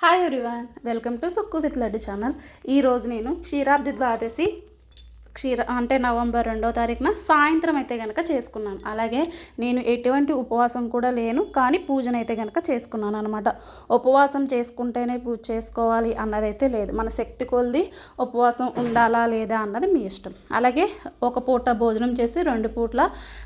Hi everyone welcome to Sukku with Laddu channel ఈరోజు నేను క్షీరాబ్ది ద్వాదశి క్షీర అంటే నవంబర్ రెండో తారీఖున సాయంత్రం అయితే కనుక చేసుకున్నాను. అలాగే నేను ఎటువంటి ఉపవాసం కూడా లేను కానీ పూజన అయితే కనుక చేసుకున్నాను అనమాట ఉపవాసం చేసుకుంటేనే పూజ చేసుకోవాలి అన్నదైతే లేదు. మన శక్తి కొలిది ఉపవాసం ఉండాలా లేదా అన్నది మీ ఇష్టం. అలాగే ఒక పూట భోజనం చేసి రెండు పూట్ల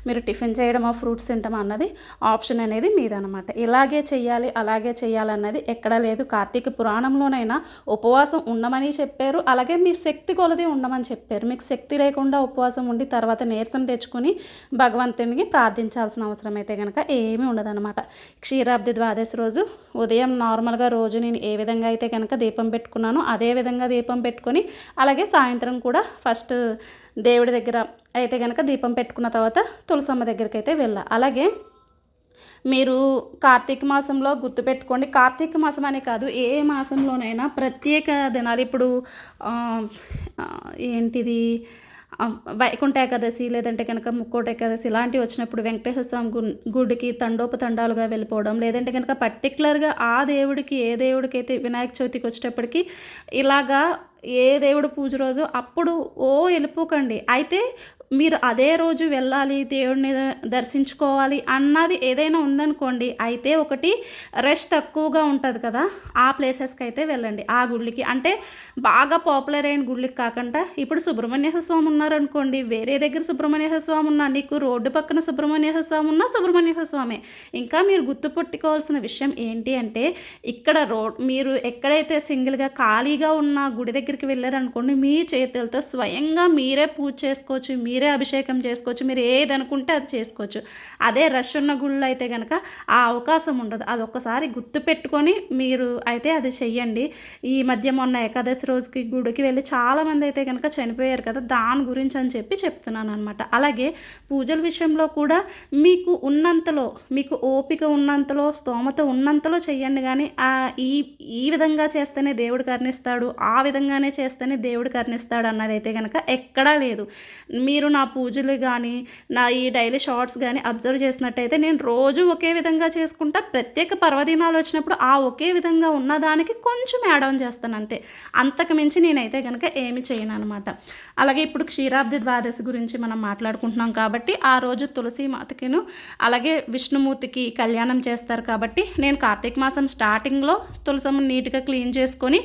మీరు టిఫిన్ చేయడమా ఫ్రూట్స్ తింటామా అన్నది ఆప్షన్ అనేది మీదనమాట ఇలాగే చేయాలి అలాగే చేయాలన్నది ఎక్కడా లేదు. కార్తీక పురాణంలోనైనా ఉపవాసం ఉండమని చెప్పారు. అలాగే మీ శక్తి కొలది ఉండమని చెప్పారు. మీకు శక్తి లేకుండా ఉపవాసం ఉండి తర్వాత నీరసం తెచ్చుకొని భగవంతునికి ప్రార్థించాల్సిన అవసరం అయితే కనుక ఏమీ ఉండదన్నమాట. క్షీరాబ్ది ద్వాదశి రోజు ఉదయం నార్మల్గా రోజు నేను ఏ విధంగా అయితే కనుక దీపం పెట్టుకున్నానో అదే విధంగా దీపం పెట్టుకొని అలాగే సాయంత్రం కూడా ఫస్ట్ దేవుడి దగ్గర అయితే కనుక దీపం పెట్టుకున్న తర్వాత తులసమ్మ దగ్గరికి అయితే వెళ్ళా. అలాగే మీరు కార్తీక మాసంలో గుర్తుపెట్టుకోండి కార్తీక మాసం అనే కాదు ఏ మాసంలోనైనా ప్రత్యేక దినాలు. ఇప్పుడు ఏంటిది? వైకుంఠ ఏకాదశి లేదంటే కనుక ముక్కోట ఏకాదశి ఇలాంటివి వచ్చినప్పుడు వెంకటేశ్వర స్వామి గుడికి తండోపతండాలుగా వెళ్ళిపోవడం లేదంటే కనుక పర్టికులర్గా ఆ దేవుడికి ఏ దేవుడికి అయితే వినాయక చవితికి వచ్చేటప్పటికి ఇలాగా ఏ దేవుడు పూజ రోజు? అప్పుడు ఓ వెళ్ళిపోకండి అయితే మీరు అదే రోజు వెళ్ళాలి దేవుడిని దర్శించుకోవాలి అన్నది ఏదైనా ఉందనుకోండి అయితే ఒకటి రష్ తక్కువగా ఉంటుంది కదా ఆ ప్లేసెస్కి అయితే వెళ్ళండి. ఆ గుళ్ళకి. అంటే బాగా పాపులర్ అయిన గుళ్ళకి కాకుండా ఇప్పుడు సుబ్రహ్మణ్యేశ్వర స్వామి ఉన్నారనుకోండి వేరే దగ్గర సుబ్రహ్మణ్యేశ్వర స్వామి ఉన్నా నీకు రోడ్డు పక్కన సుబ్రహ్మణ్యేశ్వర స్వామి ఉన్నా సుబ్రహ్మణ్యేశ్వర స్వామి. ఇంకా మీరు గుర్తుపెట్టుకోవాల్సిన విషయం ఏంటి అంటే ఇక్కడ రోడ్ మీరు ఎక్కడైతే సింగిల్గా ఖాళీగా ఉన్న గుడి దగ్గర దగ్గరికి వెళ్ళారనుకోండి మీ చేతులతో స్వయంగా మీరే పూజ చేసుకోవచ్చు మీరే అభిషేకం చేసుకోవచ్చు మీరు ఏది అనుకుంటే అది చేసుకోవచ్చు. అదే రష్ ఉన్న గుళ్ళు అయితే కనుక ఆ అవకాశం ఉండదు. అది ఒక్కసారి గుర్తుపెట్టుకొని మీరు అయితే అది చెయ్యండి. ఈ మధ్య మొన్న ఏకాదశి రోజుకి గుడికి వెళ్ళి చాలామంది అయితే కనుక చనిపోయారు కదా దాని గురించి అని చెప్పి చెప్తున్నాను అనమాట అలాగే పూజల విషయంలో కూడా మీకు ఉన్నంతలో మీకు ఓపిక ఉన్నంతలో స్తోమత ఉన్నంతలో చెయ్యండి. కానీ ఈ ఈ విధంగా చేస్తేనే దేవుడు కరుణిస్తాడు ఆ విధంగానే చేస్తేనే దేవుడు కరుణిస్తాడు అన్నది అయితే కనుక ఎక్కడా లేదు. మీరు నా పూజలు కానీ నా ఈ డైలీ షార్ట్స్ కానీ అబ్జర్వ్ చేసినట్టయితే నేను రోజు ఒకే విధంగా చేసుకుంటా. ప్రత్యేక పర్వదినాలు వచ్చినప్పుడు ఆ ఒకే విధంగా ఉన్నదానికి కొంచెం యాడ్ ఆన్ చేస్తాను అంతే. అంతకు మించి నేనైతే కనుక ఏమి చేయను అనమాట అలాగే ఇప్పుడు క్షీరాబ్ది ద్వాదశి గురించి మనం మాట్లాడుకుంటున్నాం కాబట్టి ఆ రోజు తులసి మాతకిను అలాగే విష్ణుమూర్తికి కళ్యాణం చేస్తారు కాబట్టి నేను కార్తీక మాసం స్టార్టింగ్లో తులసమ్మ నీట్గా క్లీన్ చేసుకొని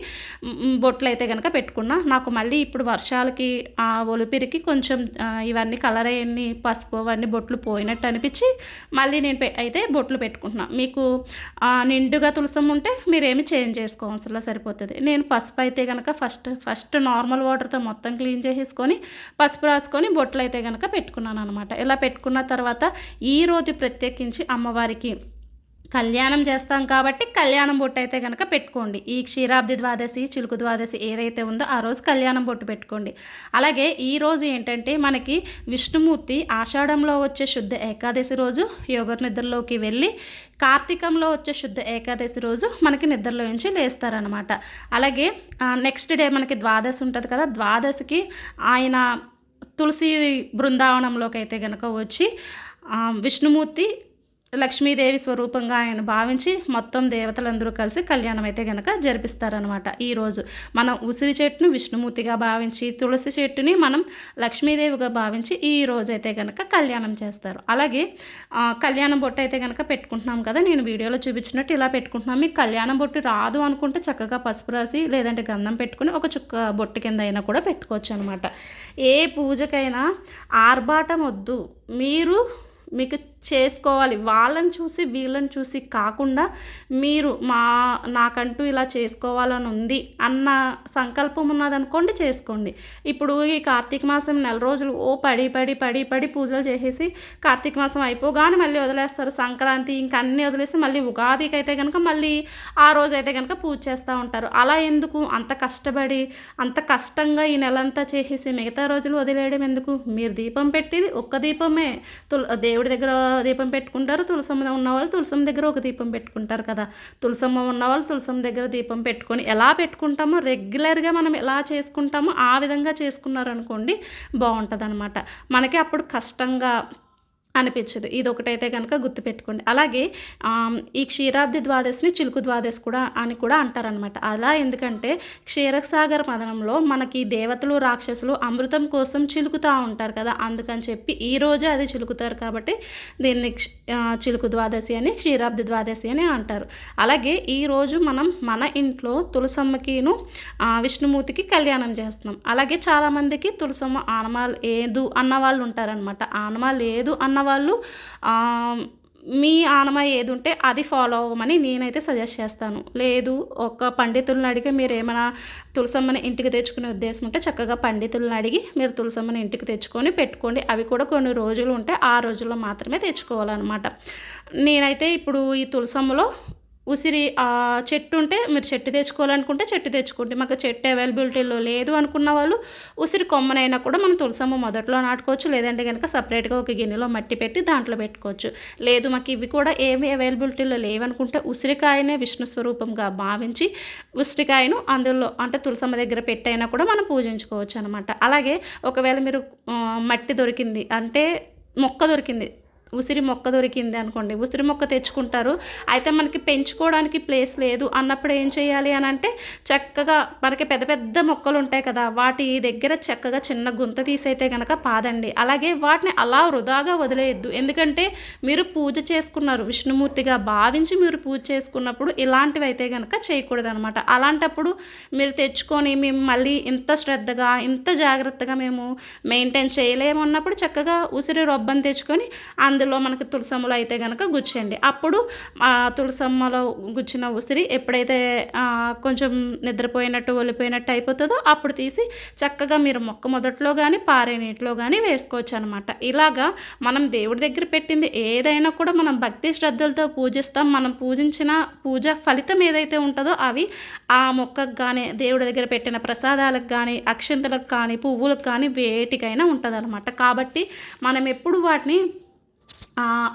బొట్లు అయితే కనుక పెట్టుకున్నా. నాకు మళ్ళీ ఇప్పుడు వర్షాలకి ఆ ఒలిపిరికి కొంచెం ఇవన్నీ కలర్ అయ్యి పసుపు అవన్నీ బొట్లు పోయినట్టు అనిపించి మళ్ళీ నేను పె- అయితే బొట్లు పెట్టుకుంటున్నా. మీకు నిండుగా తులసం ఉంటే మీరేమి చేంజ్ చేసుకోవాల్సిన సరిపోతుంది. నేను పసుపు అయితే కనుక ఫస్ట్ ఫస్ట్ నార్మల్ వాటర్తో మొత్తం క్లీన్ చేసేసుకొని పసుపు రాసుకొని బొట్లు అయితే కనుక పెట్టుకున్నాను అనమాట ఇలా పెట్టుకున్న తర్వాత ఈ రోజు ప్రత్యేకించి అమ్మవారికి కళ్యాణం చేస్తాం కాబట్టి కళ్యాణం బొట్టు అయితే కనుక పెట్టుకోండి. ఈ క్షీరాబ్ది ద్వాదశి చిలుకు ద్వాదశి ఏదైతే ఉందో ఆ రోజు కళ్యాణం బొట్టు పెట్టుకోండి. అలాగే ఈ రోజు ఏంటంటే మనకి విష్ణుమూర్తి ఆషాఢంలో వచ్చే శుద్ధ ఏకాదశి రోజు యోగర్ నిద్రలోకి వెళ్ళి కార్తీకంలో వచ్చే శుద్ధ ఏకాదశి రోజు మనకి నిద్రలో నుంచి లేస్తారనమాట అలాగే నెక్స్ట్ డే మనకి ద్వాదశి ఉంటుంది కదా ద్వాదశికి ఆయన తులసి బృందావనంలోకి అయితే కనుక వచ్చి విష్ణుమూర్తి లక్ష్మీదేవి స్వరూపంగా ఆయన భావించి మొత్తం దేవతలందరూ కలిసి కళ్యాణం అయితే గనక జరిపిస్తారనమాట ఈరోజు మనం ఉసిరి చెట్టును విష్ణుమూర్తిగా భావించి తులసి చెట్టుని మనం లక్ష్మీదేవిగా భావించి ఈ రోజు అయితే గనక కళ్యాణం చేస్తారు. అలాగే కళ్యాణం బొట్టు అయితే గనక పెట్టుకుంటున్నాం కదా నేను వీడియోలో చూపించినట్టు ఇలా పెట్టుకుంటున్నాం. మీకు కళ్యాణం బొట్టు రాదు అనుకుంటే చక్కగా పసుపు రాసి లేదంటే గంధం పెట్టుకుని ఒక చుక్క బొట్టు కింద అయినా కూడా పెట్టుకోవచ్చు అనమాట ఏ పూజకైనా ఆర్భాటం వద్దు మీరు మీకు చేసుకోవాలి. వాళ్ళని చూసి వీళ్ళని చూసి కాకుండా మీరు మా నాకంటూ ఇలా చేసుకోవాలని ఉంది అన్న సంకల్పం ఉన్నదనుకోండి చేసుకోండి. ఇప్పుడు ఈ కార్తీక మాసం నెల రోజులు ఓ పడి పడి పడి పడి పూజలు చేసేసి కార్తీక మాసం అయిపోగానే మళ్ళీ వదిలేస్తారు. సంక్రాంతి ఇంకా అన్నీ వదిలేసి మళ్ళీ ఉగాదికి అయితే కనుక మళ్ళీ ఆ రోజు అయితే కనుక పూజ చేస్తూ ఉంటారు. అలా ఎందుకు? అంత కష్టపడి అంత కష్టంగా ఈ నెలంతా చేసేసి మిగతా రోజులు వదిలేయడం ఎందుకు? మీరు దీపం పెట్టేది ఒక్క దీపమే. తుల దేవుడి దగ్గర దీపం పెట్టుకుంటారు. తులసమ్మ ఉన్న వాళ్ళు తులసమ్మ దగ్గర ఒక దీపం పెట్టుకుంటారు కదా. తులసమ్మ ఉన్న వాళ్ళు తులసమ్మ దగ్గర దీపం పెట్టుకొని ఎలా పెట్టుకుంటామో రెగ్యులర్గా మనం ఎలా చేసుకుంటామో ఆ విధంగా చేసుకున్నారనుకోండి బాగుంటుంది అనమాట మనకి అప్పుడు కష్టంగా అనిపించదు. ఇది ఒకటైతే కనుక గుర్తుపెట్టుకోండి. అలాగే ఈ క్షీరాబ్ది ద్వాదశిని చిలుకు ద్వాదశి కూడా అని కూడా అంటారనమాట అలా ఎందుకంటే క్షీరసాగర్ మదనంలో మనకి దేవతలు రాక్షసులు అమృతం కోసం చిలుకుతూ ఉంటారు కదా. అందుకని చెప్పి ఈ రోజే అది చిలుకుతారు కాబట్టి దీన్ని చిలుకు ద్వాదశి అని క్షీరాబ్ది ద్వాదశి అని అంటారు. అలాగే ఈ రోజు మనం మన ఇంట్లో తులసమ్మకిను విష్ణుమూర్తికి కళ్యాణం చేస్తున్నాం. అలాగే చాలామందికి తులసమ్మ ఆనమాలు లేదు అన్న వాళ్ళు ఉంటారనమాట ఆనమా లేదు అన్న వాళ్ళు మీ ఆనమ ఏది ఉంటే అది ఫాలో అవ్వమని నేనైతే సజెస్ట్ చేస్తాను. లేదు ఒక పండితులను అడిగి మీరు ఏమైనా తులసమ్మని ఇంటికి తెచ్చుకునే ఉద్దేశం ఉంటే చక్కగా పండితులను అడిగి మీరు తులసమ్మని ఇంటికి తెచ్చుకొని పెట్టుకోండి. అవి కూడా కొన్ని రోజులు ఉంటే ఆ రోజుల్లో మాత్రమే తెచ్చుకోవాలన్నమాట. నేనైతే ఇప్పుడు ఈ తులసమ్మలో ఉసిరి ఆ చెట్టు ఉంటే మీరు చెట్టు తెచ్చుకోవాలనుకుంటే చెట్టు తెచ్చుకోండి. మాకు చెట్టు అవైలబిలిటీలో లేదు అనుకున్న వాళ్ళు ఉసిరి కొమ్మనైనా కూడా మనం తులసమ్మ మొదట్లో నాటుకోవచ్చు. లేదంటే కనుక సపరేట్గా ఒక గిన్నెలో మట్టి పెట్టి దాంట్లో పెట్టుకోవచ్చు. లేదు మాకు ఇవి కూడా ఏమి అవైలబిలిటీలో లేవనుకుంటే ఉసిరికాయనే విష్ణు స్వరూపంగా భావించి ఉసిరికాయను అందులో అంటే తులసమ్మ దగ్గర పెట్టైనా కూడా మనం పూజించుకోవచ్చు అనమాట అలాగే ఒకవేళ మీరు మట్టి దొరికింది అంటే మొక్క దొరికింది. ఉసిరి మొక్క దొరికింది అనుకోండి ఉసిరి మొక్క తెచ్చుకుంటారు. అయితే మనకి పెంచుకోవడానికి ప్లేస్ లేదు. అన్నప్పుడు ఏం చేయాలి అని అంటే చక్కగా మనకి పెద్ద పెద్ద మొక్కలు ఉంటాయి కదా వాటి దగ్గర చక్కగా చిన్న గుంత తీసైతే కనుక పాదండి. అలాగే వాటిని అలా వృధాగా వదిలేయద్దు. ఎందుకంటే మీరు పూజ చేసుకున్నారు విష్ణుమూర్తిగా భావించి మీరు పూజ చేసుకున్నప్పుడు ఇలాంటివి అయితే కనుక చేయకూడదు అనమాట అలాంటప్పుడు మీరు తెచ్చుకొని మేము మళ్ళీ ఇంత శ్రద్ధగా ఇంత జాగ్రత్తగా మేము మెయింటైన్ చేయలేము అన్నప్పుడు చక్కగా ఉసిరి రొబ్బని తెచ్చుకొని అందులో మనకి తులసమ్మలో అయితే కనుక గుచ్చండి అప్పుడు ఆ తులసమ్మలో గుచ్చిన ఉసిరి ఎప్పుడైతే కొంచెం నిద్రపోయినట్టు ఒలిపోయినట్టు అయిపోతుందో అప్పుడు తీసి చక్కగా మీరు మొక్క మొదట్లో కానీ పారే నీటిలో కానీ వేసుకోవచ్చు అనమాట ఇలాగా మనం దేవుడి దగ్గర పెట్టింది ఏదైనా కూడా మనం భక్తి శ్రద్ధలతో పూజిస్తాం. మనం పూజించిన పూజ ఫలితం ఏదైతే ఉంటుందో అవి ఆ మొక్కకు కానీ దేవుడి దగ్గర పెట్టిన ప్రసాదాలకు కానీ అక్షంతలకు కానీ పువ్వులకు కానీ వేటికైనా ఉంటుంది కాబట్టి మనం ఎప్పుడు వాటిని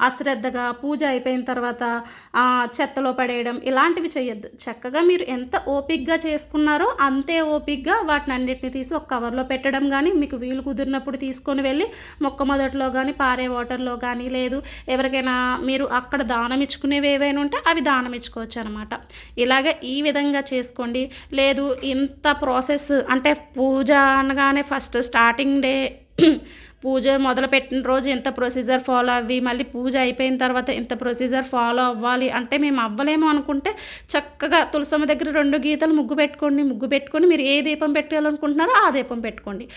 అశ్రద్ధగా పూజ అయిపోయిన తర్వాత చెత్తలో పడేయడం ఇలాంటివి చేయొద్దు చక్కగా మీరు ఎంత ఓపిక్గా చేసుకున్నారో అంతే ఓపిక్గా వాటిని అన్నిటిని తీసి ఒక కవర్లో పెట్టడం కానీ మీకు వీలు కుదిరినప్పుడు తీసుకొని వెళ్ళి మొక్క మొదట్లో కానీ పారే వాటర్లో కానీ లేదు ఎవరికైనా మీరు అక్కడ దానం ఇచ్చుకునేవి ఏవైనా ఉంటే అవి దానం ఇచ్చుకోవచ్చు అనమాట ఇలాగే ఈ విధంగా చేసుకోండి. లేదు ఇంత ప్రాసెస్ అంటే పూజ అనగానే ఫస్ట్ స్టార్టింగ్ డే పూజ మొదలుపెట్టిన రోజు ఇంత ప్రొసీజర్ ఫాలో అవ్వి మళ్ళీ పూజ అయిపోయిన తర్వాత ఇంత ప్రొసీజర్ ఫాలో అవ్వాలి అంటే మేము అవ్వలేము అనుకుంటే చక్కగా తులసమ్మ దగ్గర రెండు గీతలు ముగ్గు పెట్టుకోండి ముగ్గు పెట్టుకొని మీరు ఏ దీపం పెట్టాలనుకుంటున్నారో ఆ దీపం పెట్టుకోండి.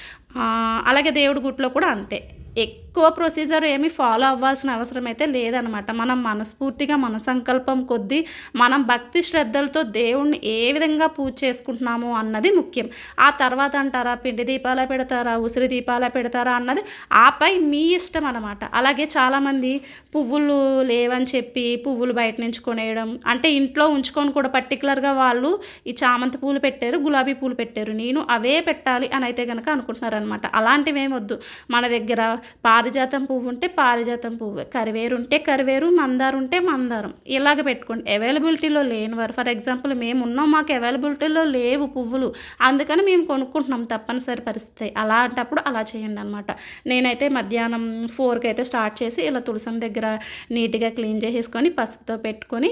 అలాగే దేవుడి గుట్లో కూడా అంతే. ఎక్కువ ప్రొసీజర్ ఏమి ఫాలో అవ్వాల్సిన అవసరం అయితే లేదనమాట. మనం మనస్ఫూర్తిగా మన సంకల్పం కొద్దీ మనం భక్తి శ్రద్ధలతో దేవుణ్ణి ఏ విధంగా పూజ చేసుకుంటున్నాము అన్నది ముఖ్యం. ఆ తర్వాత అంటారా పిండి దీపాల పెడతారా ఉసిరి దీపాల పెడతారా అన్నది ఆపై మీ ఇష్టం అనమాట అలాగే చాలామంది పువ్వులు లేవని చెప్పి పువ్వులు బయట నుంచి కొనేయడం అంటే ఇంట్లో ఉంచుకొని కూడా పర్టికులర్గా వాళ్ళు ఈ చామంతి పూలు పెట్టారు గులాబీ పూలు పెట్టారు. నేను అవే పెట్టాలి అని అయితే కనుక అనమాట అలాంటివి ఏమొద్దు మన దగ్గర పారిజాతం పువ్వు ఉంటే పారిజాతం పువ్వు. కరివేరు ఉంటే కరివేరు మందారం ఉంటే మందారం. ఇలాగ పెట్టుకోండి. అవైలబిలిటీలో లేని వారు ఫర్ ఎగ్జాంపుల్ మేము ఉన్నాం మాకు అవైలబిలిటీలో లేవు పువ్వులు. అందుకని మేము కొనుక్కుంటున్నాం తప్పనిసరి పరిస్థితి. అలాంటప్పుడు అలా చేయండి అనమాట నేనైతే మధ్యాహ్నం ఫోర్కి అయితే స్టార్ట్ చేసి ఇలా తులసం దగ్గర నీట్గా క్లీన్ చేసేసుకొని పసుపుతో పెట్టుకొని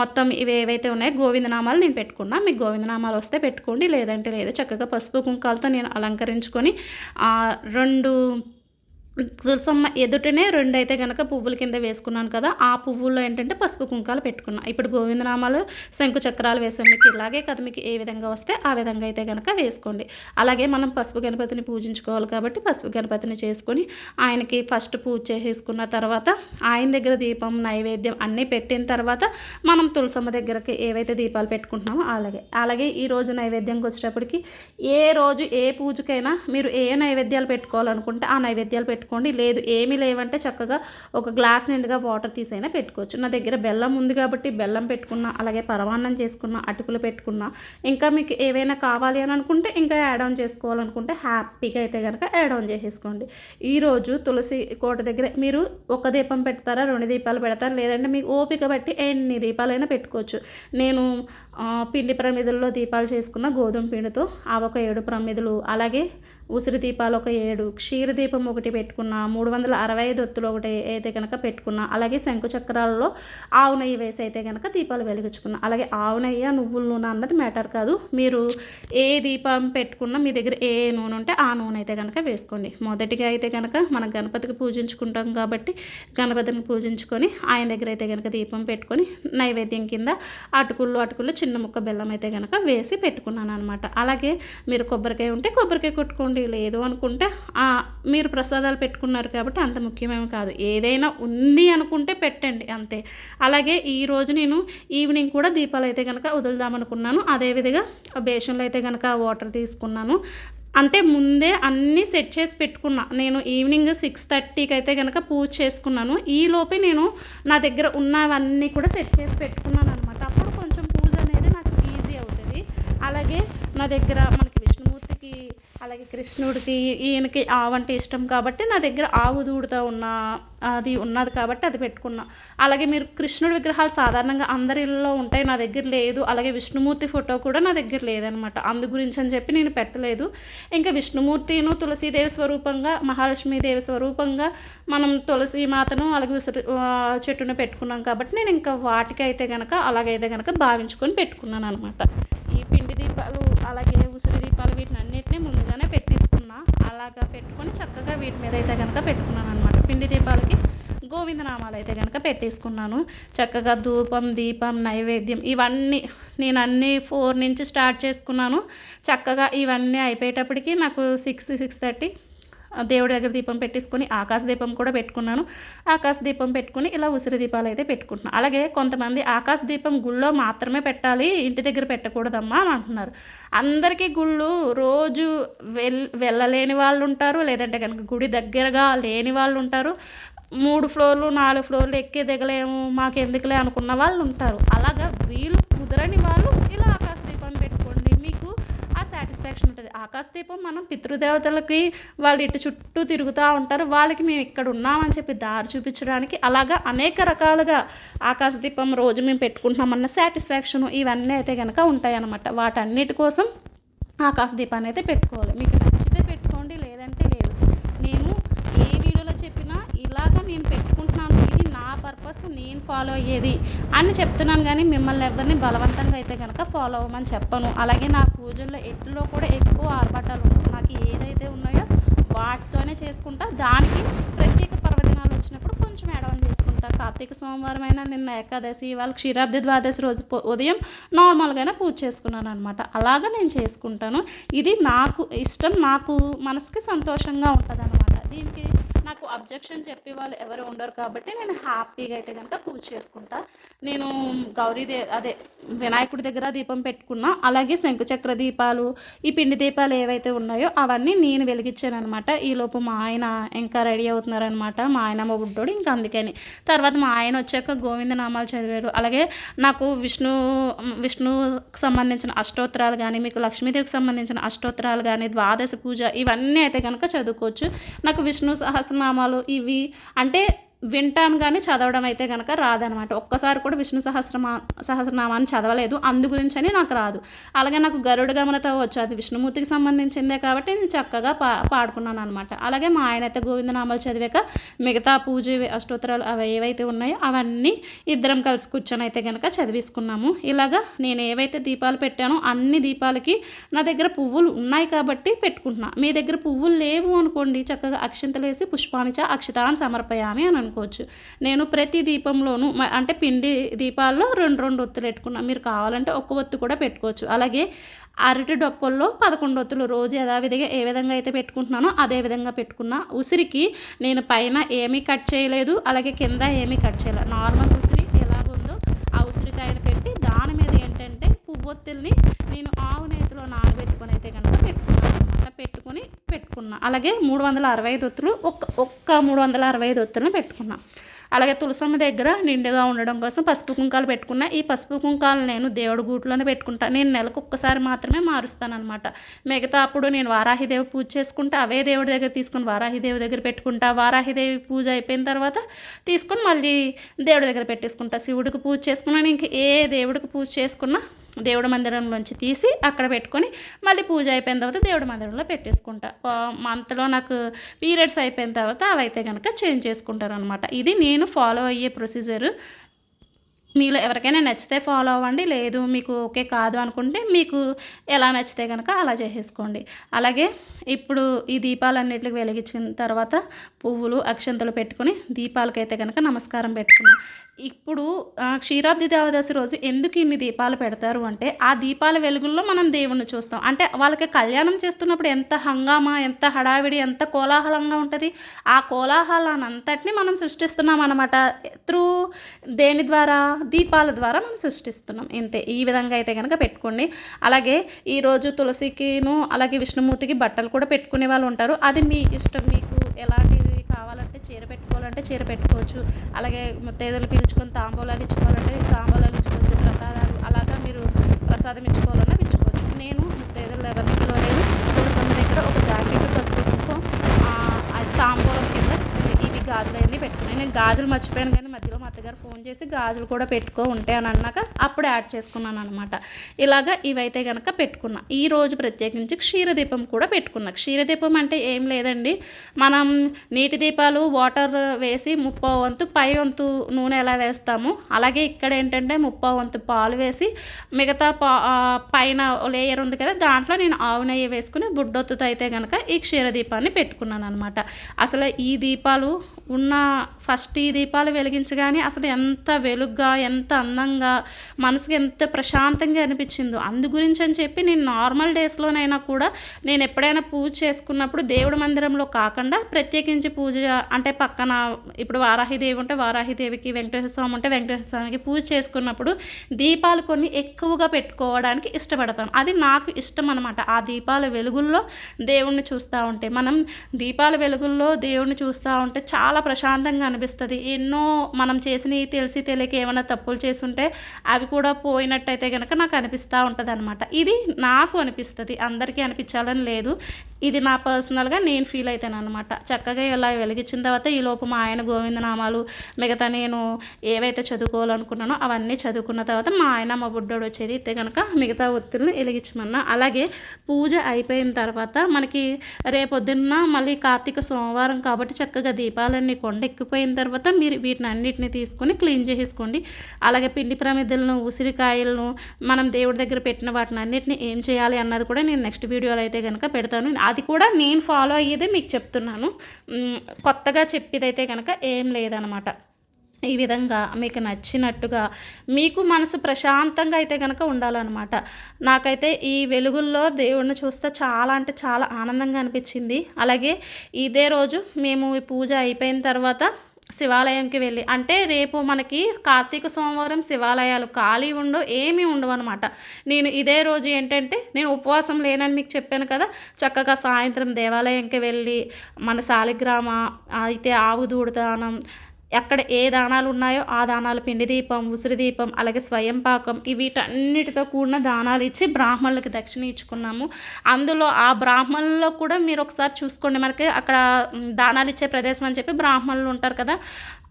మొత్తం ఇవి ఏవైతే ఉన్నాయో గోవిందనామాలు నేను పెట్టుకున్నా. మీకు గోవిందనామాలు వస్తే పెట్టుకోండి. లేదంటే లేదు. చక్కగా పసుపు కుంకాలతో నేను అలంకరించు ఆ, రెండు తులసమ్మ ఎదుటనే రెండు అయితే కనుక పువ్వుల కింద వేసుకున్నాను కదా ఆ పువ్వుల్లో ఏంటంటే పసుపు కుంకాలు పెట్టుకున్నాను ఇప్పుడు గోవిందనామాలు శంకు చక్రాలు వేసాం మీకు ఇలాగే కదా మీకు ఏ విధంగా వస్తే ఆ విధంగా అయితే కనుక వేసుకోండి. అలాగే మనం పసుపు గణపతిని పూజించుకోవాలి కాబట్టి పసుపు గణపతిని చేసుకొని ఆయనకి ఫస్ట్ పూజ చేసేసుకున్న తర్వాత ఆయన దగ్గర దీపం నైవేద్యం అన్నీ పెట్టిన తర్వాత మనం తులసమ్మ దగ్గరకి ఏవైతే దీపాలు పెట్టుకుంటున్నామో అలాగే. అలాగే ఈ రోజు నైవేద్యంకి వచ్చేటప్పటికి ఏ రోజు ఏ పూజకైనా మీరు ఏ నైవేద్యాలు పెట్టుకోవాలనుకుంటే ఆ నైవేద్యాలు పెట్టుకోండి. లేదు ఏమీ లేవంటే చక్కగా ఒక గ్లాస్ నిండుగా వాటర్ తీసైనా పెట్టుకోవచ్చు. నా దగ్గర బెల్లం ఉంది కాబట్టి బెల్లం పెట్టుకున్నా అలాగే పరమాన్నం చేసుకున్నా అటుకులు పెట్టుకున్నా ఇంకా మీకు ఏవైనా కావాలి అని అనుకుంటే ఇంకా యాడ్ ఆన్ చేసుకోవాలనుకుంటే హ్యాపీగా అయితే కనుక యాడ్ ఆన్ చేసేసుకోండి. ఈరోజు తులసి కోట దగ్గర మీరు ఒక దీపం పెడతారా రెండు దీపాలు పెడతారా లేదంటే మీకు ఓపిక బట్టి ఎన్ని దీపాలైనా పెట్టుకోవచ్చు. నేను పిండి ప్రమిదల్లో దీపాలు చేసుకున్న గోధుమ పిండితో అవి ఒక ఏడు ప్రమిదలు అలాగే ఉసిరి దీపాలు ఒక ఏడు క్షీర దీపం ఒకటి పెట్టుకున్న మూడు వందల అరవై ఐదు ఒత్తులు ఒకటి అయితే కనుక పెట్టుకున్న అలాగే శంకు చక్రాలలో ఆవు నెయ్యి వేసి అయితే కనుక దీపాలు వెలిగించుకున్న అలాగే ఆవు నెయ్యి నువ్వుల నూనె అన్నది మ్యాటర్ కాదు. మీరు ఏ దీపం పెట్టుకున్నా మీ దగ్గర ఏ నూనె ఉంటే ఆ నూనె అయితే కనుక వేసుకోండి. మొదటిగా అయితే కనుక మనం గణపతికి పూజించుకుంటాం కాబట్టి గణపతిని పూజించుకొని ఆయన దగ్గర అయితే కనుక దీపం పెట్టుకొని నైవేద్యం కింద అటుకులు అటుకులు చిన్న ముక్క బెల్లం అయితే కనుక వేసి పెట్టుకున్నాను అనమాట అలాగే మీరు కొబ్బరికాయ ఉంటే కొబ్బరికాయ కొట్టుకోండి లేదు అనుకుంటే మీరు ప్రసాదాలు పెట్టుకున్నారు కాబట్టి అంత ముఖ్యమేమి కాదు. ఏదైనా ఉంది అనుకుంటే పెట్టండి అంతే. అలాగే ఈరోజు నేను ఈవినింగ్ కూడా దీపాలు అయితే కనుక వదులుదామనుకున్నాను. అదేవిధంగా బేషన్లో అయితే కనుక వాటర్ తీసుకున్నాను. అంటే ముందే అన్నీ సెట్ చేసి పెట్టుకున్నా. నేను ఈవినింగ్ సిక్స్ థర్టీకి అయితే కనుక పూజ చేసుకున్నాను. ఈలోపే నేను నా దగ్గర ఉన్నవన్నీ కూడా సెట్ చేసి పెట్టుకున్నాను అలాగే నా దగ్గర మనకి విష్ణుమూర్తికి అలాగే కృష్ణుడికి ఈయనకి ఆవంటే ఇష్టం కాబట్టి నా దగ్గర ఆవు దూడుతో ఉన్న అది ఉన్నది కాబట్టి అది పెట్టుకున్నా. అలాగే మీరు కృష్ణుడి విగ్రహాలు సాధారణంగా అందరి ఇళ్ళలో ఉంటాయి నా దగ్గర లేదు. అలాగే విష్ణుమూర్తి ఫోటో కూడా నా దగ్గర లేదనమాట అందు గురించి అని చెప్పి నేను పెట్టలేదు. ఇంకా విష్ణుమూర్తిను తులసీదేవి స్వరూపంగా మహాలక్ష్మీదేవి స్వరూపంగా మనం తులసి మాతను అలాగే చెట్టును పెట్టుకున్నాం కాబట్టి నేను ఇంకా వాటికి అయితే కనుక అలాగైతే కనుక భావించుకొని పెట్టుకున్నాను అనమాట దీపాలు అలాగే ఉసిరి దీపాలు వీటిని అన్నిటినీ ముందుగానే పెట్టిస్తున్నా. అలాగా పెట్టుకొని చక్కగా వీటి మీద అయితే కనుక పెట్టుకున్నాను అనమాట పిండి దీపాలకి గోవిందనామాలు అయితే కనుక పెట్టేసుకున్నాను. చక్కగా ధూపం దీపం నైవేద్యం ఇవన్నీ నేను అన్నీ ఫోర్ నుంచి స్టార్ట్ చేసుకున్నాను. చక్కగా ఇవన్నీ అయిపోయేటప్పటికి నాకు సిక్స్ సిక్స్ థర్టీ దేవుడి దగ్గర దీపం పెట్టేసుకొని ఆకాశ దీపం కూడా పెట్టుకున్నాను. ఆకాశ దీపం పెట్టుకుని ఇలా ఉసిరి దీపాలు అయితే పెట్టుకుంటున్నాను అలాగే కొంతమంది ఆకాశ దీపం గుళ్ళో మాత్రమే పెట్టాలి ఇంటి దగ్గర పెట్టకూడదమ్మా అని అంటున్నారు. అందరికీ గుళ్ళు రోజు వెల్ వెళ్ళలేని వాళ్ళు ఉంటారు లేదంటే కనుక గుడి దగ్గరగా లేని వాళ్ళు ఉంటారు. మూడు ఫ్లోర్లు నాలుగు ఫ్లోర్లు ఎక్కి దిగలేము మాకు ఎందుకులే అనుకున్న వాళ్ళు ఉంటారు. అలాగా వీలు కుదరని వాళ్ళు ఇలా ఆకాశ దీపం పెట్టుకోండి మీకు ఆ సాటిస్ఫాక్షన్ ఉంటుంది. ఆకాశ దీపం మనం పితృదేవతలకి వాళ్ళు ఇటు చుట్టూ తిరుగుతూ ఉంటారు. వాళ్ళకి మేము ఇక్కడ ఉన్నామని చెప్పి దారి చూపించడానికి అలాగా అనేక రకాలుగా ఆకాశ దీపం రోజు మేము పెట్టుకుంటున్నామన్న సాటిస్ఫాక్షన్ ఇవన్నీ అయితే కనుక ఉంటాయి అన్నమాట వాటన్నిటి కోసం ఆకాశ దీపాన్ని అయితే పెట్టుకోవాలి. మీకు నచ్చితే పెట్టుకోండి లేదంటే లేదు. నేను ఏ వీడియోలో చెప్పినా ఇలాగా నేను పెట్టు పర్పస్ నేను ఫాలో అయ్యేది అని చెప్తున్నాను కానీ మిమ్మల్ని ఎవరిని బలవంతంగా అయితే కనుక ఫాలో అవ్వమని చెప్పను. అలాగే నా పూజల్లో ఎట్లో కూడా ఎక్కువ ఆర్భాటాలు ఉండవు నాకు ఏదైతే ఉన్నాయో వాటితోనే చేసుకుంటా. దానికి ప్రత్యేక పర్వదినాలు వచ్చినప్పుడు కొంచెం ఎడవం చేసుకుంటా. కార్తీక సోమవారం అయినా నిన్న ఏకాదశి వాళ్ళ క్షీరాబ్ది ద్వాదశి రోజు ఉదయం నార్మల్గానే పూజ చేసుకున్నాను అనమాట అలాగా నేను చేసుకుంటాను. ఇది నాకు ఇష్టం నాకు మనసుకి సంతోషంగా ఉంటుంది అనమాట దీనికి నాకు అబ్జెక్షన్ చెప్పే వాళ్ళు ఎవరు ఉండరు కాబట్టి నేను హ్యాపీగా అయితే కనుక పూజ చేసుకుంటా. నేను గౌరీదే అదే వినాయకుడి దగ్గర దీపం పెట్టుకున్నా అలాగే శంకుచక్ర దీపాలు ఈ పిండి దీపాలు ఏవైతే ఉన్నాయో అవన్నీ నేను వెలిగించాను అనమాట ఈలోపు మా ఆయన ఇంకా రెడీ అవుతున్నారనమాట మా ఆయన మా బుడ్డోడు ఇంకా అందుకని. తర్వాత మా ఆయన వచ్చాక గోవింద నామాలు చదివారు. అలాగే నాకు విష్ణు విష్ణుకు సంబంధించిన అష్టోత్తరాలు కానీ మీకు లక్ష్మీదేవికి సంబంధించిన అష్టోత్తరాలు కానీ ద్వాదశ పూజ ఇవన్నీ అయితే కనుక చదువుకోవచ్చు. నాకు విష్ణు సహస్రనామాలు ఇవి అంటే వింటాను కానీ చదవడం అయితే కనుక రాదనమాట. ఒక్కసారి కూడా విష్ణు సహస్రమా సహస్రనామాన్ని చదవలేదు. అందు గురించి అని నాకు రాదు. అలాగే నాకు గరుడ గమనతో వచ్చు. అది విష్ణుమూర్తికి సంబంధించిందే కాబట్టి నేను చక్కగా పా పాడుకున్నాను అనమాట అలాగే మా ఆయన అయితే గోవిందనామాలు చదివాక మిగతా పూజ అష్టోత్తరాలు అవి ఏవైతే ఉన్నాయో అవన్నీ ఇద్దరం కలిసి కూర్చొని అయితే కనుక చదివేసుకున్నాము. ఇలాగా నేను ఏవైతే దీపాలు పెట్టానో అన్ని దీపాలకి నా దగ్గర పువ్వులు ఉన్నాయి కాబట్టి పెట్టుకుంటున్నా. మీ దగ్గర పువ్వులు లేవు అనుకోండి చక్కగా అక్షింతలేసి పుష్పానిచ అక్షితాన్ని సమర్పయామి అని అనుకోవచ్చు నేను ప్రతి దీపంలోనూ అంటే పిండి దీపాల్లో రెండు రెండు ఒత్తులు పెట్టుకున్నాను మీరు కావాలంటే ఒక్క ఒత్తు కూడా పెట్టుకోవచ్చు. అలాగే అరటి డొప్పల్లో పదకొండు ఒత్తులు రోజు యథావిధిగా ఏ విధంగా అయితే పెట్టుకుంటున్నానో అదే విధంగా పెట్టుకున్నా ఉసిరికి నేను పైన ఏమీ కట్ చేయలేదు. అలాగే కింద ఏమీ కట్ చేయలేదు నార్మల్ ఉసిరి ఎలాగుందో ఆ ఉసిరికాయను పెట్టి దాని మీద ఏంటంటే పువ్వొత్తుల్ని నేను ఆవు నేతిలో నానబెట్టుకొని అయితే కనుక పెట్టుకున్నాను పెట్టుకొని పెట్టుకున్నా. అలాగే మూడు వందల అరవై ఐదు ఒత్తులు ఒక్క ఒక్క మూడు వందల అరవై ఐదు ఒత్తులను పెట్టుకున్నా. అలాగే తులసమ్మ దగ్గర నిండుగా ఉండడం కోసం పసుపు కుంకాలు పెట్టుకున్నా. ఈ పసుపు కుంకాలు నేను దేవుడి గూట్లోనే పెట్టుకుంటా. నేను నెలకు ఒక్కసారి మాత్రమే మారుస్తానమాట మిగతా అప్పుడు నేను వారాహిదేవి పూజ చేసుకుంటా. అవే దేవుడి దగ్గర తీసుకుని వారాహిదేవి దగ్గర పెట్టుకుంటా. వారాహిదేవి పూజ అయిపోయిన తర్వాత తీసుకొని మళ్ళీ దేవుడి దగ్గర పెట్టేసుకుంటా. శివుడికి పూజ చేసుకున్నాను. ఇంక ఏ దేవుడికి పూజ చేసుకున్నా దేవుడి మందిరంలోంచి తీసి అక్కడ పెట్టుకొని మళ్ళీ పూజ అయిపోయిన తర్వాత దేవుడి మందిరంలో పెట్టేసుకుంటా. మంత్లో నాకు పీరియడ్స్ అయిపోయిన తర్వాత అవైతే కనుక చేంజ్ చేసుకుంటాను అనమాట ఇది నేను ఫాలో అయ్యే ప్రొసీజర్ మీలో ఎవరికైనా నచ్చితే ఫాలో అవ్వండి లేదు మీకు ఓకే కాదు అనుకుంటే మీకు ఎలా నచ్చితే కనుక అలా చేసేసుకోండి. అలాగే ఇప్పుడు ఈ దీపాలన్నిటికి వెలిగించిన తర్వాత పువ్వులు అక్షంతలు పెట్టుకుని దీపాలకైతే కనుక నమస్కారం పెట్టుకున్నాం. ఇప్పుడు క్షీరాబ్ది దేవదశి రోజు ఎందుకు ఇన్ని దీపాలు పెడతారు అంటే ఆ దీపాల వెలుగుల్లో మనం దేవుణ్ణి చూస్తాం. అంటే వాళ్ళకి కళ్యాణం చేస్తున్నప్పుడు ఎంత హంగామా ఎంత హడావిడి ఎంత కోలాహలంగా ఉంటుంది. ఆ కోలాహలాన్ని అంతటిని మనం సృష్టిస్తున్నాం అనమాట త్రూ దేని ద్వారా? దీపాల ద్వారా మనం సృష్టిస్తున్నాం. ఇంతే. ఈ విధంగా అయితే కనుక పెట్టుకోండి. అలాగే ఈరోజు తులసికిను అలాగే విష్ణుమూర్తికి బట్టలు కూడా పెట్టుకునే వాళ్ళు ఉంటారు. అది మీ ఇష్టం మీకు ఎలాంటివి కావాలంటే చీర పెట్టుకోవాలంటే చీర పెట్టుకోవచ్చు. అలాగే ముత్తైదులు పీల్చుకొని తాంబూలాలు ఇచ్చుకోవాలంటే తాంబూలాలు ఇచ్చుకోవచ్చు ప్రసాదాలు అలాగా మీరు ప్రసాదం ఇచ్చుకోవాలన్నా ఇచ్చుకోవచ్చు. నేను ముత్తైదులు ఎవరిని పిలవలేదు తులసమ్మ దగ్గర ఒక జాకెట్ పసుపు తాంబూలం కింద ఇవి గాజులు అవన్నీ పెట్టుకున్నాను నేను గాజులు మర్చిపోయాను కానీ మధ్యలో మా అత్తగారు ఫోన్ చేసి గాజులు కూడా పెట్టుకో ఉంటే అని అన్నాక అప్పుడు యాడ్ చేసుకున్నాను అనమాట ఇలాగ ఇవైతే కనుక పెట్టుకున్నా. ఈ రోజు ప్రత్యేకించి క్షీరదీపం కూడా పెట్టుకున్నా. క్షీరదీపం అంటే ఏం లేదండి. మనం నీటి దీపాలు వాటర్ వేసి ముప్పో వంతు పై వంతు నూనె ఎలా వేస్తాము అలాగే ఇక్కడ ఏంటంటే ముప్పో వంతు పాలు వేసి మిగతా పా పైన లేయర్ ఉంది కదా దాంట్లో నేను ఆవు నెయ్యి వేసుకుని బుడ్డొత్తుతో అయితే కనుక ఈ క్షీరదీపాన్ని పెట్టుకున్నాను అనమాట అసలు ఈ దీపాలు ఉన్న ఫస్ట్ ఈ దీపాలు వెలిగించగానే అసలు ఎంత వెలుగ్గా ఎంత అందంగా మనసుకి ఎంత ప్రశాంతంగా అనిపించిందో. అందు గురించి అని చెప్పి నేను నార్మల్ డేస్లోనైనా కూడా నేను ఎప్పుడైనా పూజ చేసుకున్నప్పుడు దేవుడి మందిరంలో కాకుండా ప్రత్యేకించి పూజ అంటే పక్కన ఇప్పుడు వారాహిదేవి ఉంటే వారాహిదేవికి వెంకటేశ్వర స్వామి ఉంటే వెంకటేశ్వర స్వామికి పూజ చేసుకున్నప్పుడు దీపాలు కొన్ని ఎక్కువగా పెట్టుకోవడానికి ఇష్టపడతాను. అది నాకు ఇష్టం అనమాట ఆ దీపాల వెలుగుల్లో దేవుణ్ణి చూస్తూ ఉంటే మనం దీపాల వెలుగుల్లో దేవుణ్ణి చూస్తూ ఉంటే చాలా ప్రశాంతంగా అనిపిస్తుంది. ఎన్నో మనం చేసినవి తెలిసి తెలియక ఏమైనా తప్పులు చేసుంటే అవి కూడా పోయినట్టయితే కనుక నాకు అనిపిస్తూ ఉంటుంది అనమాట ఇది నాకు అనిపిస్తుంది అందరికీ అనిపించాలని లేదు. ఇది నా పర్సనల్గా నేను ఫీల్ అవుతాను అనమాట చక్కగా ఇలా వెలిగించిన తర్వాత ఈ లోపు మా ఆయన గోవిందనామాలు మిగతా నేను ఏవైతే చదువుకోవాలనుకున్నానో అవన్నీ చదువుకున్న తర్వాత మా ఆయన మా బుడ్డోడు వచ్చేది అయితే కనుక మిగతా ఒత్తులను వెలిగించమన్నా. అలాగే పూజ అయిపోయిన తర్వాత మనకి రేపొద్దున్న మళ్ళీ కార్తీక సోమవారం కాబట్టి చక్కగా దీపాలన్నీ కొండ ఎక్కిపోయిన తర్వాత మీరు వీటిని అన్నిటిని తీసుకొని క్లీన్ చేసేసుకోండి. అలాగే పిండి ప్రమిదలను ఉసిరికాయలను మనం దేవుడి దగ్గర పెట్టిన వాటిని అన్నిటిని ఏం చేయాలి అన్నది కూడా నేను నెక్స్ట్ వీడియోలో అయితే కనుక పెడతాను. అది కూడా నేను ఫాలో అయ్యేదే మీకు చెప్తున్నాను. కొత్తగా చెప్పేదైతే కనుక ఏం లేదనమాట. ఈ విధంగా మీకు నచ్చినట్టుగా మీకు మనసు ప్రశాంతంగా అయితే కనుక ఉండాలన్నమాట నాకైతే ఈ వెలుగుల్లో దేవుడిని చూస్తే చాలా అంటే చాలా ఆనందంగా అనిపించింది. అలాగే ఇదే రోజు మేము ఈ పూజ అయిపోయిన తర్వాత శివాలయంకి వెళ్ళి అంటే రేపు మనకి కార్తీక సోమవారం శివాలయాలు ఖాళీ ఉండవు ఏమీ ఉండవు అనమాట నేను ఇదే రోజు ఏంటంటే నేను ఉపవాసం లేనని మీకు చెప్పాను కదా చక్కగా సాయంత్రం దేవాలయంకి వెళ్ళి మన శాలిగ్రామ అయితే ఆవు దూడదానం ఎక్కడ ఏ దానాలు ఉన్నాయో ఆ దానాలు పిండి దీపం ఉసిరి దీపం అలాగే స్వయం పాకం వీటన్నిటితో కూడిన దానాలు ఇచ్చి బ్రాహ్మణులకి దక్షిణ ఇచ్చుకున్నాము. అందులో ఆ బ్రాహ్మణుల్లో కూడా మీరు ఒకసారి చూసుకోండి. మనకి అక్కడ దానాలు ఇచ్చే ప్రదేశం అని చెప్పి బ్రాహ్మణులు ఉంటారు కదా.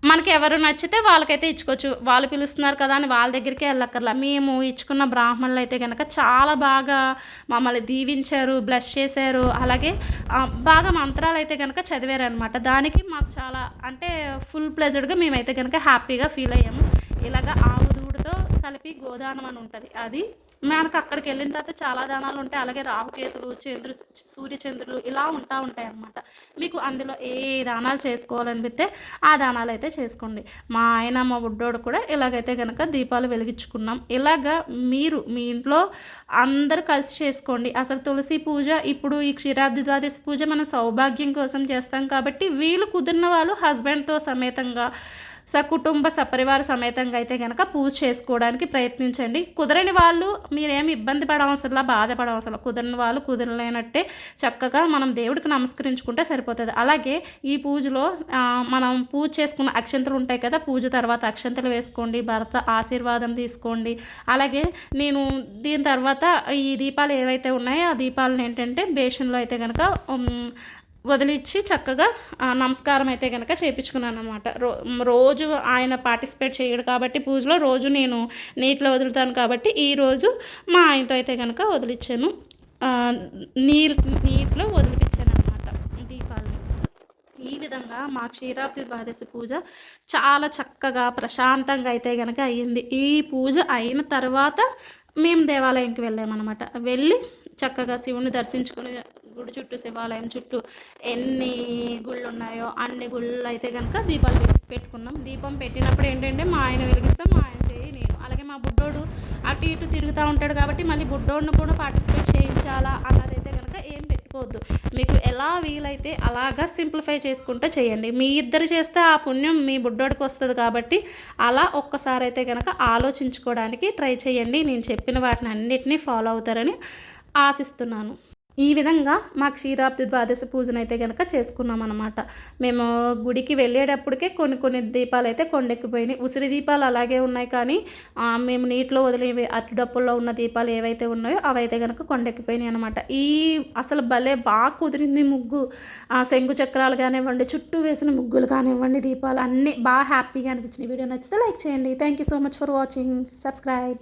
మనకి ఎవరు నచ్చితే వాళ్ళకైతే ఇచ్చుకోవచ్చు. వాళ్ళు పిలుస్తున్నారు కదా అని వాళ్ళ దగ్గరికే వెళ్ళక్కర్లా. మేము ఇచ్చుకున్న బ్రాహ్మణులు అయితే కనుక చాలా బాగా మమ్మల్ని దీవించారు బ్లెస్ చేశారు. అలాగే బాగా మంత్రాలు అయితే కనుక చదివారు అనమాట దానికి మాకు చాలా అంటే ఫుల్ ప్లెజర్డ్గా మేమైతే కనుక హ్యాపీగా ఫీల్ అయ్యాము. ఇలాగ ఆవు దూడతో కలిపి గోదానం అని ఉంటుంది. అది మనకు అక్కడికి వెళ్ళిన తర్వాత చాలా దానాలు ఉంటాయి. అలాగే రాహుకేతులు చంద్రు సూర్యచంద్రులు ఇలా ఉంటా ఉంటాయి అన్నమాట. మీకు అందులో ఏ దానాలు చేసుకోవాలనిపిస్తే ఆ దానాలు అయితే చేసుకోండి. మా ఆయన మా బుడ్డోడు కూడా ఇలాగైతే కనుక దీపాలు వెలిగించుకున్నాం. ఇలాగా మీరు మీ ఇంట్లో అందరు కలిసి చేసుకోండి. అసలు తులసి పూజ ఇప్పుడు ఈ క్షీరాబ్ది ద్వాదశి పూజ మన సౌభాగ్యం కోసం చేస్తాం కాబట్టి వీళ్ళు కుదిరిన వాళ్ళు హస్బెండ్తో సమేతంగా సకుటుంబ సపరివార సమేతంగా అయితే కనుక పూజ చేసుకోవడానికి ప్రయత్నించండి. కుదరని వాళ్ళు మీరేమి ఇబ్బంది పడవసరంలా బాధపడవసరం కుదరని వాళ్ళు కుదరలేనట్టే చక్కగా మనం దేవుడికి నమస్కరించుకుంటే సరిపోతుంది. అలాగే ఈ పూజలో మనం పూజ చేసుకున్న అక్షంతలు ఉంటాయి కదా పూజ తర్వాత అక్షంతలు వేసుకోండి భర్త ఆశీర్వాదం తీసుకోండి. అలాగే నేను దీని తర్వాత ఈ దీపాలు ఏవైతే ఉన్నాయో ఆ దీపాలను ఏంటంటే బేషన్లో అయితే కనుక వదిలిచ్చి చక్కగా నమస్కారం అయితే కనుక చేయించుకున్నాను అనమాట రో రోజు ఆయన పార్టిసిపేట్ చేయడు కాబట్టి పూజలో రోజు నేను నీటిలో వదులుతాను కాబట్టి ఈరోజు మా ఆయనతో అయితే కనుక వదిలిచ్చాను. నీరు నీటిలో వదిలిపించాను అనమాట దీపాలని. ఈ విధంగా మా క్షీరాబ్ది ద్వాదశి పూజ చాలా చక్కగా ప్రశాంతంగా అయితే కనుక అయ్యింది. ఈ పూజ అయిన తర్వాత మేము దేవాలయంకి వెళ్ళామన్నమాట. వెళ్ళి చక్కగా శివుని దర్శించుకుని గుడి చుట్టూ శివాలయం చుట్టూ ఎన్ని గుళ్ళు ఉన్నాయో అన్ని గుళ్ళు అయితే కనుక దీపాలు పెట్టుకున్నాం. దీపం పెట్టినప్పుడు ఏంటంటే మా ఆయన వెలిగిస్తే మా ఆయన చేయి నేను. అలాగే మా బుడ్డోడు అటు ఇటు తిరుగుతూ ఉంటాడు కాబట్టి మళ్ళీ బుడ్డోడిని కూడా పార్టిసిపేట్ చేయించాలా అన్నదైతే కనుక ఏం పెట్టుకోవద్దు. మీకు ఎలా వీలైతే అలాగా సింప్లిఫై చేసుకుంటూ చేయండి. మీ ఇద్దరు చేస్తే ఆ పుణ్యం మీ బుడ్డోడికి వస్తుంది కాబట్టి అలా ఒక్కసారి అయితే కనుక ఆలోచించుకోవడానికి ట్రై చేయండి. నేను చెప్పిన వాటిని అన్నిటినీ ఫాలో అవుతారని ఆశిస్తున్నాను. ఈ విధంగా మా క్షీరాబ్ది ద్వాదశ పూజను అయితే కనుక చేసుకున్నాం అనమాట మేము గుడికి వెళ్ళేటప్పటికే కొన్ని కొన్ని దీపాలు అయితే కొండెక్కిపోయినాయి. ఉసిరి దీపాలు అలాగే ఉన్నాయి కానీ మేము నీటిలో వదిలేవి అటు డప్పుల్లో ఉన్న దీపాలు ఏవైతే ఉన్నాయో అవైతే కనుక కొండెక్కిపోయినాయి అనమాట ఈ అసలు భలే బాగా కుదిరింది ముగ్గు. ఆ శంకు చక్రాలు కానివ్వండి చుట్టూ వేసిన ముగ్గులు కానివ్వండి దీపాలు అన్నీ బాగా హ్యాపీగా అనిపించినాయి. వీడియో నచ్చితే లైక్ చేయండి. Thank you so much for watching subscribe